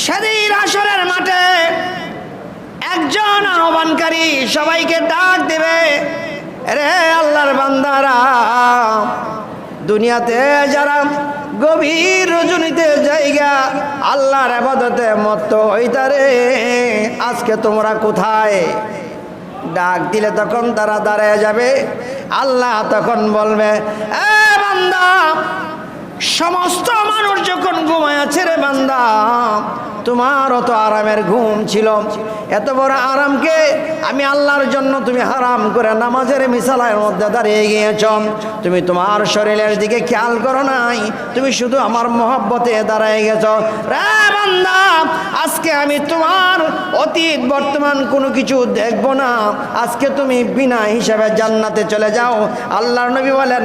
সেদিন আসরের মাঠে একজন আহ্বানকারী সবাইকে ডাক দেবে, রে আল্লাহর বান্দারা, দুনিয়াতে যারা গভীর রজনীতে জায়গা আল্লাহর আবাদতে মত্ত হইতারে, আজকে তোমরা কোথায়? ডাক দিলে তখন তারা দাঁড়ায় যাবে। আল্লাহ তখন বলবে, এ বান্দা, সমস্ত মানুষ যখন ঘুমায় আছে রে বান্দা তোমার অত আরামের ঘুম ছিল। এত বড় আরামকে আমি আল্লাহর জন্য তুমি হারাম করে নামাজের মিসালার মধ্যে দাঁড়িয়ে গিয়েছ। তুমি তোমার শরীরের দিকে খেয়াল করো নাই। তুমি শুধু আমার মহব্বতে দাঁড়ায় গেছ। আজকে আমি তোমার অতীত, বর্তমান কোনো কিছু দেখব না। আজকে তুমি বিনা হিসাবে জান্নাতে চলে যাও। আল্লাহর নবী বলেন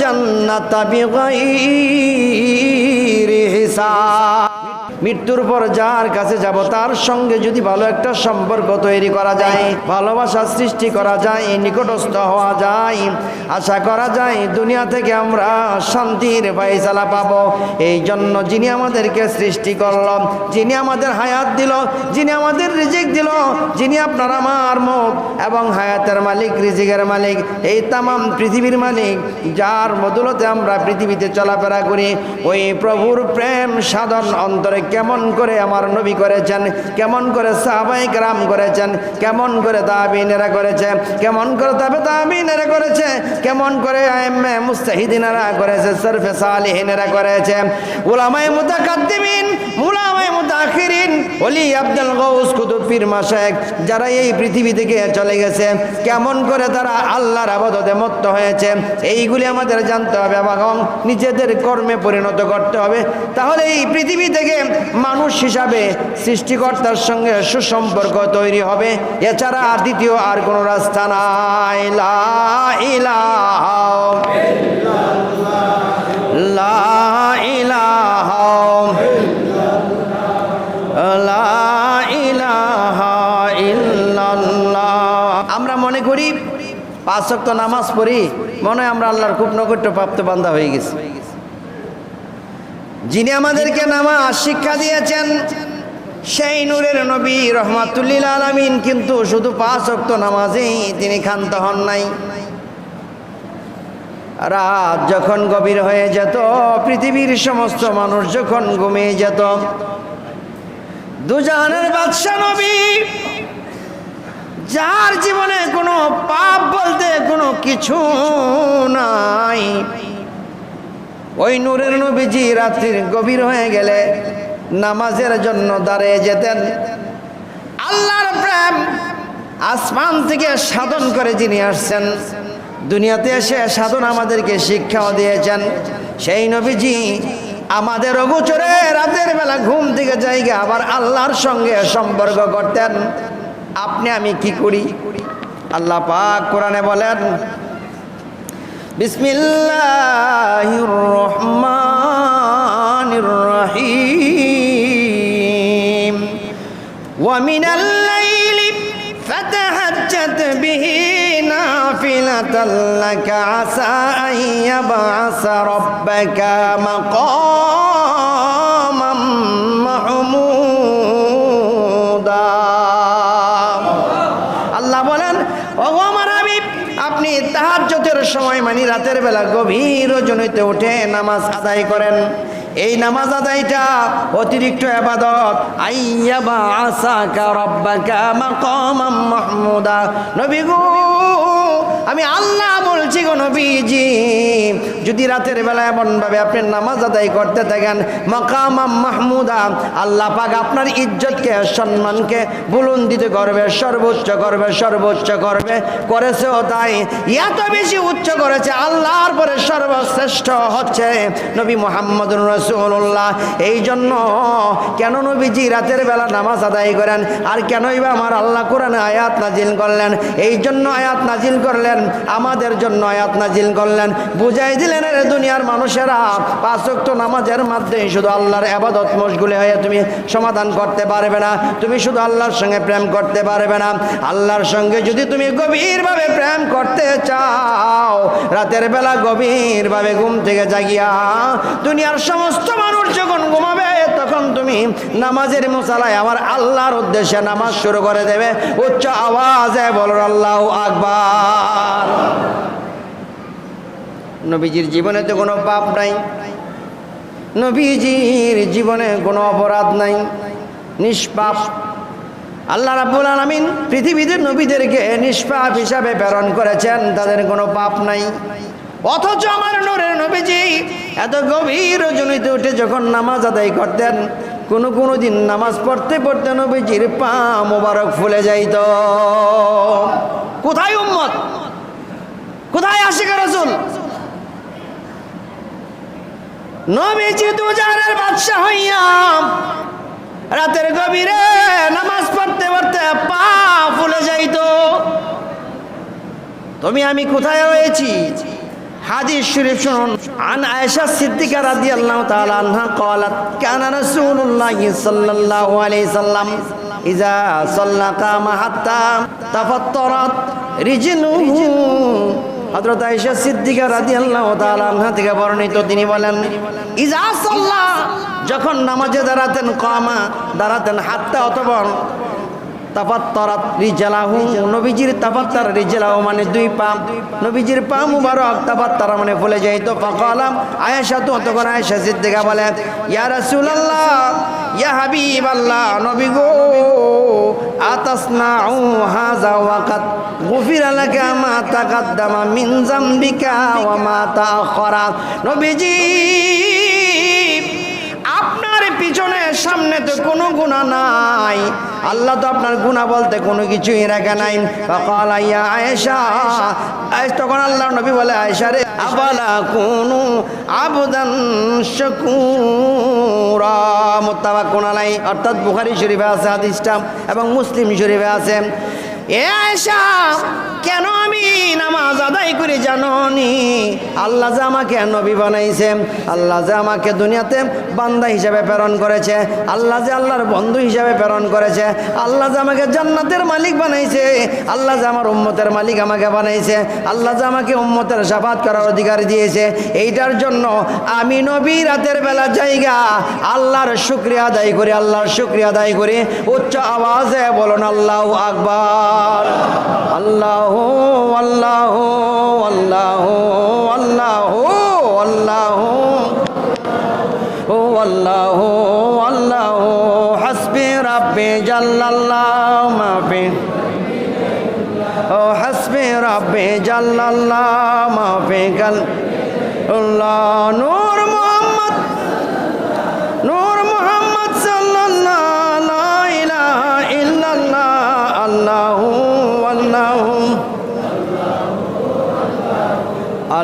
জান্নাতা হিসাব মৃত্যুর পর যার কাছে যাব, তার সঙ্গে যদি ভালো একটা সম্পর্ক তৈরি করা যায়, ভালোবাসা সৃষ্টি করা যায়, নিকটস্থ হওয়া যায়, আশা করা যায়, দুনিয়া থেকে আমরা শান্তির ফাইসালা পাবো। এই জন্য যিনি আমাদেরকে সৃষ্টি করল, যিনি আমাদের হায়াত দিল, যিনি আমাদের রিজিক দিল, যিনি আপনার আমার মুখ এবং হায়াতের মালিক, রিজিকের মালিক, এই তামাম পৃথিবীর মালিক, যার মদুলতে আমরা পৃথিবীতে চলাফেরা করি, ওই প্রভুর প্রেম সাধন অন্তরে কেমন করে আমার নবী করেছেন? কেমন করে সাহাবাই গ্রাম করেছেন? কেমন করে তাবিনেরা করেছে? কেমন করে তবে তাবিনেরা করেছে? কেমন করে আইএমএ মুস্তাহিদিনারা করেছে? সরফে সালিহিনেরা করেছে? ওলামাই মুতাকাদ্দিমিন উলামায়ে মুতাখিরিন ওলি আব্দুল গৌস কুতুব পীর যারা এই পৃথিবী থেকে চলে গেছে, কেমন করে তারা আল্লাহর আবাদতে মত্ত হয়েছে, এইগুলি আমাদের জানতে হবে এবং নিজেদের কর্মে পরিণত করতে হবে। তাহলে এই পৃথিবী থেকে মানুষ হিসাবে সৃষ্টিকর্তার সঙ্গে সুসম্পর্ক তৈরি হবে। এছাড়া দ্বিতীয় আর কোনো রাস্তা নাই। লা ইলাহা পাঁচ ওয়াক্ত নামাজ পড়ি, মনে হয় আমরা আল্লাহর খুব নগট্য প্রাপ্ত বান্ধা হয়ে গেছি। যিনি আমাদেরকে নামাজ শিক্ষা দিয়েছেন, সেই নূরের নবী রহমাতুল্লিল আলমিন কিন্তু শুধু পাঁচ অক্ত নামাজেই তিনি ক্ষান্ত হন নাই। রাত যখন গভীর হয়ে যেত, পৃথিবীর সমস্ত মানুষ যখন ঘুমিয়ে যেত, দুজাহানের বাদশা নবী যার জীবনে কোনো পাপ বলতে কোনো কিছু নাই। ওই নূরের নবীজি রাত্রির গভীর হয়ে গেলে নামাজের জন্য দাঁড়িয়ে যেতেন। আল্লাহর প্রেম আসমান থেকে সাধন করে যিনি আসছেন, দুনিয়াতে এসে সাধন আমাদেরকে শিক্ষাও দিয়েছেন। সেই নবীজি আমাদের অগোচরে রাতের বেলা ঘুম থেকে জায়গা আবার আল্লাহর সঙ্গে সম্পর্ক করতেন। আপনি আমি কি করি? আল্লাহ পাক কোরআনে বলেন, বিসমিল্লাহির রহমানির রহিম। ওয়া মিনাল লাইলি ফাতাহাজ্জাত বিহি নাফিলাতাল লাকা আসা আন ইয়াবআস রাব্বাকা মাকাম। সময় মানে রাতের বেলা গভীর জনিতে উঠে নামাজ আদায় করেন। এই নামাজ আদায়টা অতিরিক্ত আবাদত। আইয়াবা আসাকা রব্বাকা মাকামাম মাহমুদা। নবী গো আমি আল্লাহ বলছি গো নবীজি, যদি রাতের বেলা এমনভাবে আপনি নামাজ আদায় করতে থাকেন মকামাম মাহমুদা, আল্লাহ পাক আপনার ইজ্জতকে, সম্মানকে বুলন্দিত করবে, সর্বোচ্চ করবে সর্বোচ্চ করবে। করেছেও তাই। এত বেশি উচ্চ করেছে, আল্লাহর পরে সর্বশ্রেষ্ঠ হচ্ছে নবী মোহাম্মদ রসুল্লাহ এই জন্য কেন নবীজি রাতের বেলা নামাজ আদায় করেন? আর কেনই বা আমার আল্লাহ কোরআনে আয়াত নাজিল করলেন? এই জন্য আয়াত নাজিল করলেন আমাদের জন্য আয়াত নাজিল করলেন। বুঝাই দিলেন রে দুনিয়ার মানুষেরা পাঁচক্ত নামাজের মাধ্যমে শুধু আল্লাহর আবাদত মশগুলে হয়ে তুমি সমাধান করতে পারবে না। তুমি শুধু আল্লাহর সঙ্গে প্রেম করতে পারবে না। আল্লাহর সঙ্গে যদি তুমি গভীরভাবে প্রেম করতে চাও, রাতের বেলা গভীরভাবে ঘুম থেকে জাগিয়া দুনিয়ার সমস্ত মানুষ যখন ঘুমাবে তুমি নামাজের মশালায় আমার আল্লাহর উদ্দেশ্যে নামাজ শুরু করে দেবে। উচ্চ আওয়াজে বলো আল্লাহ আকবার। নবীজির জীবনে তো কোনো পাপ নাই। নবীজির জীবনে কোনো অপরাধ নাই। নিষ্পাপ। আল্লাহ রাব্বুল আলামিন পৃথিবীতে নবীদেরকে নিষ্পাপ হিসাবে প্রেরণ করেছেন, তাদের কোনো পাপ নাই। অথচ আমার নূরের নবীজি এত গভীর রজনীতে উঠে যখন নামাজ আদায় করতেন, কোনো কোনো দিন নামাজ পড়তে পড়তে নবীজির পা মোবারক ফুলে যাইত। কোথায় উম্মত? কোথায় আশিকা রসুল? নবীজি দুজারের বাদশাহ হইয়া রাতের গভীরে নামাজ পড়তে পড়তে পা ফুলে যাইতো। তুমি, আমি কোথায় রয়েছি? হাদিস শরীফ শুনুন আন আয়েশা সিদ্দিকা রাদিয়াল্লাহু তাআলা আনহা قالت كان رسول الله صلى الله عليه وسلم اذا صلى قام حتى تفطرت رجله হযরত আয়েশা সিদ্দিকা রাদিয়াল্লাহু তাআলা আনহা থেকে বর্ণিত তিনি বলেন ইজা সাল্লা যখন নামাজে দাঁড়াতেন কামা দাঁড়াতেন হাত্তা অথবা তাপাত্তারাত রিজালাহু, নবীজির তাপাত্তার রিজালাহু মানে দুই পা নবীজির পা মুবারক তাপাত্তারা মানে ফুলে যাইতো ফাকালাম আয়েশা তো তখন আয়েশা সিদ্দিকা বলে ইয়া রাসূলুল্লাহ, ইয়া হাবিবাল্লাহ, নবী গো, আতাসনাউ হাযা ওয়াকাত গুফিরা লাকা মা তাকাদ্দামা মিন জামবিকা ওয়া মা তাআখারা নবীজি সামনে তো কোনো গুণা নাই। আল্লাহ তো আপনার গুণা বলতে কোনো কিছুই রাখে নাই। সকাল আইয়া আয়েশ তখন আল্লাহ নবী বলে, আয়েশা রে, আবালা কোনো আবদান শকুরা। মোত্তাবা কোনালাই অর্থাৎ বুখারি শরীফে আছে হাদিসটা এবং মুসলিম শরীফে আছে। এ আয়েশা কেন আমি নামাজ আদায় করে জানি আল্লাহ যে আমাকে নবী বানাইছে, আল্লাহ যে আমাকে দুনিয়াতে বান্দা হিসাবে প্রেরণ করেছে, আল্লাহ যে আল্লাহর বন্ধু হিসাবে প্রেরণ করেছে, আল্লাহ যে আমাকে জান্নাতের মালিক বানাইছে, আল্লাহ যে আমার উম্মতের মালিক আমাকে বানাইছে, আল্লাহ যে আমাকে উম্মতের সাফাত করার অধিকার দিয়েছে, এইটার জন্য আমি নবী রাতের বেলা জায়গা, আল্লাহর শুক্রিয়া আদায় করি, আল্লাহর শুক্রিয়া আদায় করি। উচ্চ আওয়াজে বলুন, আল্লাহ আকবার, আল্লাহ আল্লাহ আল্লাহ আল্লাহ আল্লাহ ও আল্লাহ আল্লাহ হাসবি রাব্বি জাল্লাল্লাহ মাফি। ও হাসবি রাব্বি জাল্লাল্লাহ মাফি কাল আল্লাহ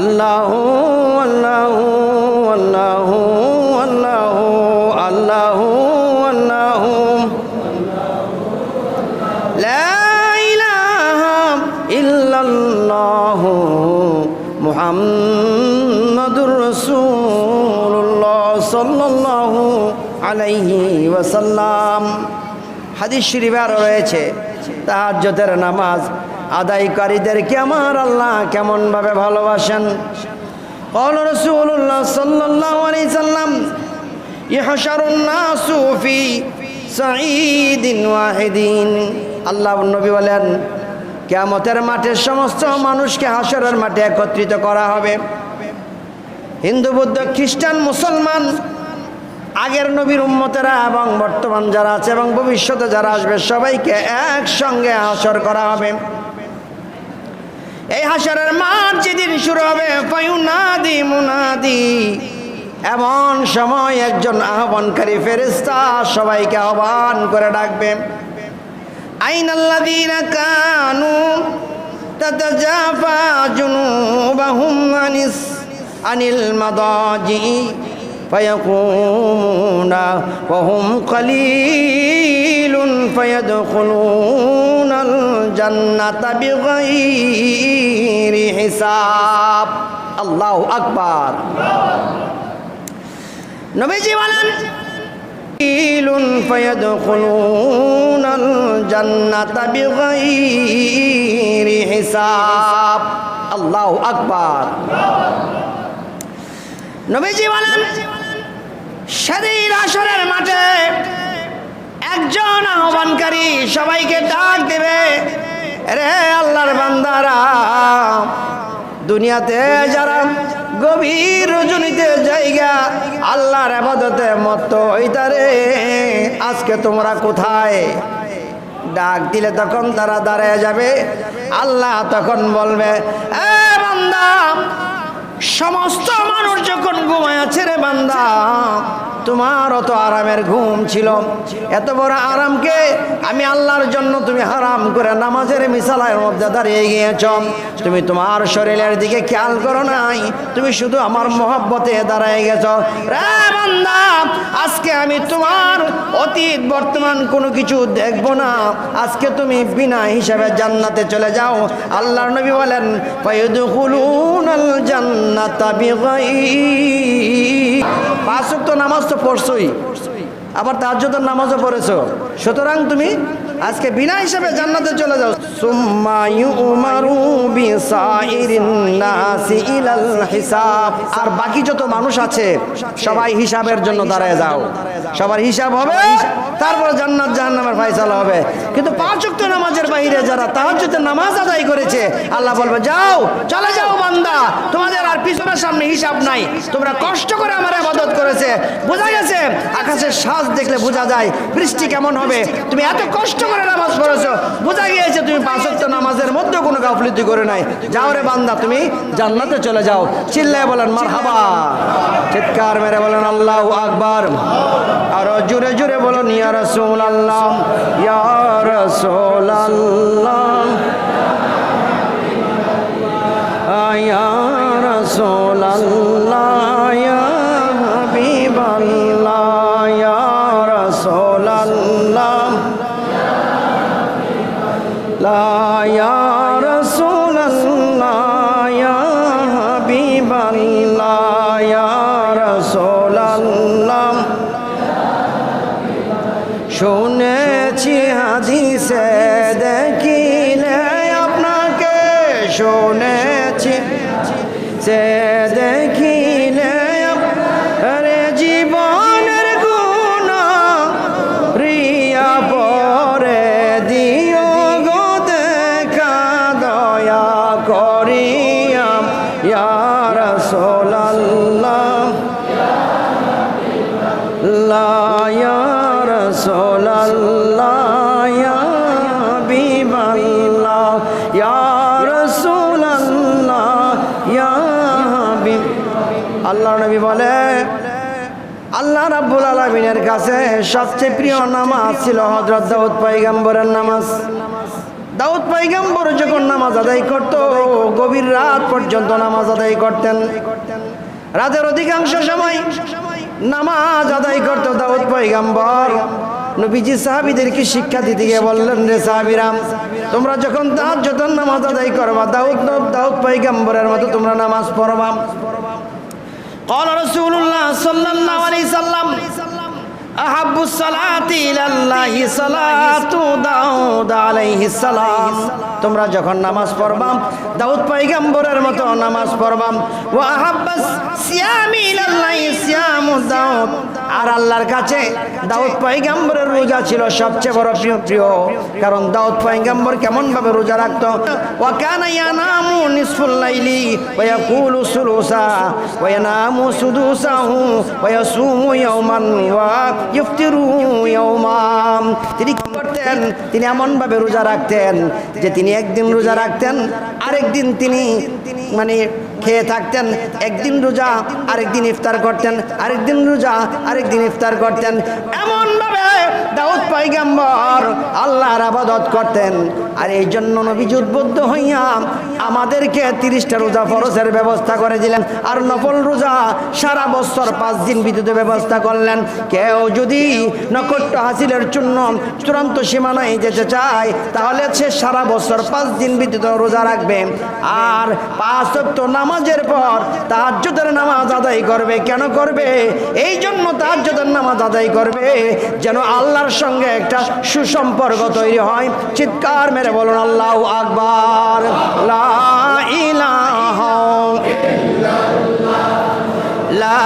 আল্লাহু আল্লাহু আল্লাহু আল্লাহু আল্লাহু আল্লাহু। ইল্লাল্লাহু মুহাম্মাদুর রাসূলুল্লাহ সাল্লাল্লাহু আলাইহি ওয়াসাল্লাম। হাদিস শরীফে আরও রয়েছে, তাহাজ্জুদের নামাজ আদায়কারীদেরকে আমার আল্লাহ কেমনভাবে ভালোবাসেন قال رسول الله صلى الله عليه وسلم يحشر الناس في سعيد واحد আল্লাহ নবী বলেন কেয়ামতের মাঠে সমস্ত মানুষকে হাসরের মাঠে একত্রিত করা হবে হিন্দু বৌদ্ধ খ্রিস্টান মুসলমান আগের নবীর উম্মতেরা এবং বর্তমান যারা আছে এবং ভবিষ্যতে যারা আসবে সবাইকে একসঙ্গে হাসর করা হবে এই হাসরের মাঠ যেদিন শুরু হবে পায়ুনাদি মুনাদি। এমন সময় একজন আহ্বানকারী ফেরেস্তা সবাইকে আহ্বান করে ডাকবে, আইনাল্লাযীনা কানু জুনুবাহুম আনিস, আনিল মাদাজি فيقومون وهم قليل فيدخلون الجنة بغير حساب الله أكبر নবীজি বলেন قليل فيدخلون الجنة بغير حساب الله أكبر নবীজি বলেন সেদিন আসরের মাঠে একজন আহ্বানকারী সবাইকে ডাক দেবে, রে আল্লাহর বান্দারা, দুনিয়াতে যারা গভীর রজনীতে জায়গা আল্লাহর আবাদতে মত ওইটারে আজকে তোমরা কোথায়? ডাক দিলে তখন তারা দাঁড়ায় যাবে, আল্লাহ তখন বলবে, এ বান্দা সমস্ত মানুষ যখন ঘুমায় আছে রে বান্দা তোমার অত আরামের ঘুম ছিল। এত বড় আরামকে আমি আল্লাহর জন্য তুমি হারাম করে নামাজের মিসালার মধ্যে দাঁড়িয়ে গিয়েছ। তুমি তোমার শরীরের দিকে খেয়াল করো নাই। তুমি শুধু আমার মহব্বতে দাঁড়ায় গেছ। আজকে আমি তোমার অতীত, বর্তমান কোনো কিছু দেখব না। আজকে তুমি বিনা হিসাবে জান্নাতে চলে যাও। আল্লাহর নবী বলেন জান্নাতা পাঁচ নামাজ তো পড়ছই আবার তাহাজ্জুদের নামাজও পড়েছ। সুতরাং তুমি আজকে বিনা হিসাবে জান্নাতে চলে যাও। আর বাকি যত মানুষ আছে, সবাই হিসাবের জন্য দাঁড়ায় যাও। সবার হিসাব হবে, তারপর জান্নাত জাহান্নামের ফয়সালা হবে। কিন্তু পাঁচ ওয়াক্ত নামাজের বাইরে যারা তাহাজ্জুদের নামাজ আদায় করেছে, আল্লাহ বলবে, যাও, চলে যাও বান্দা। তোমাদের আর পিছনের সামনে হিসাব নাই। তোমরা কষ্ট করে আমার ইবাদত করেছে। বোঝা গেছে, আকাশের সাজ দেখলে বোঝা যায়, বৃষ্টি কেমন হবে। তুমি এত কষ্ট করে নামাজ পড়েছো? বোঝা গিয়েছে তুমি পাঁচ ওয়াক্ত নামাজের মধ্যে কোনো গাফলিতি করে নাই। যাও রে বান্দা, তুমি জান্নাতে চলে যাও। চিল্লায় বলেন, মারহাবা। চিৎকার মেরে বলেন, আল্লাহ আকবার। আরও জোরে জোরে বলুন, ইয়া রাসূল আল্লাহ ইয়া রাসূল আল্লাহ ইয়া রাসূল আল্লাহ আল্লাহ শুনেছি হাদিসে দেখিলে আপনাকে। শুনেছি সে লা ইয়া রাসূলাল্লাহ, ইয়া হাবিবাল্লাহ, ইয়া রাসূলাল্লাহ, ইয়া হাবিব আল্লাহ নবী বলে, আল্লাহ রাব্বুল আলামিনের কাছে সবচেয়ে প্রিয় নামাজ ছিল হযরত দাউদ পয়গম্বরের নামাজ। দাউদ পয়গম্বর যখন নামাজ আদায় করত, গভীর রাত পর্যন্ত নামাজ আদায় করতেন। রাতের অধিকাংশ সময় নামাজ আদায় করত দাউদ পয়গম্বর নবীজি সাহাবিদেরকে শিক্ষা দিতে গিয়ে বললেন রে সাহাবিরাম তোমরা যখন তার যত নামাজ আদায় করবা দাউদ দাউদ পয়গম্বরের মতো তোমরা নামাজ পড়বা قال رسول الله صلى الله عليه وسلم أحب الصلاة إلى الله صلاة داود عليه السلام তোমরা যখন নামাজ পড়বাম, দাউদ পাইগাম্বরের মতো নামাজ পড়বাম। ও আহাব্বাস সিয়ামি ইলাল্লাহি সিয়ামু দাউদ। আর আল্লাহর কাছে দাউদ পয়গম্বরের রোজা ছিল সবচেয়ে বড় প্রিয় প্রিয়। কারণ দাউদ পয়গম্বর কেমন ভাবে রোজা রাখতো? ওয়া ওয়া তিনি কি করতেন? তিনি এমন ভাবে রোজা রাখতেন যে তিনি একদিন রোজা রাখতেন, আরেকদিন তিনি মানে খেয়ে থাকতেন, একদিন রোজা, আরেকদিন ইফতার করতেন, আরেকদিন রোজা, আরেকদিন ইফতার করতেন। এমন ভাবে দাউদ পয়গম্বর আল্লাহর আবাদত করতেন। আর এই জন্য নবীজি উদ্বুদ্ধ হইয়া আমাদেরকে তিরিশটা রোজা ফরসের ব্যবস্থা করে দিলেন। আর নফল রোজা সারা বছর পাঁচ দিন বিদ্যুতের ব্যবস্থা করলেন। কেউ যদি নকট্য হাসিলের জন্য চূড়ান্ত সীমানায় যেতে চায়, তাহলে সে সারা বছর পাঁচ দিন বিদ্যুৎ রোজা রাখবে। আর পাঁচ সপ্ত নামাজের পর তাহাজ্জুদের নামাজ আদায় করবে। কেন করবে? এই জন্য তাহাজ্জুদের নামাজ আদায় করবে যেন আল্লাহর সঙ্গে একটা সুসম্পর্ক তৈরি হয়। চিৎকার মেরে বলুন, আল্লাহ আকবার, লা ইলাহা লা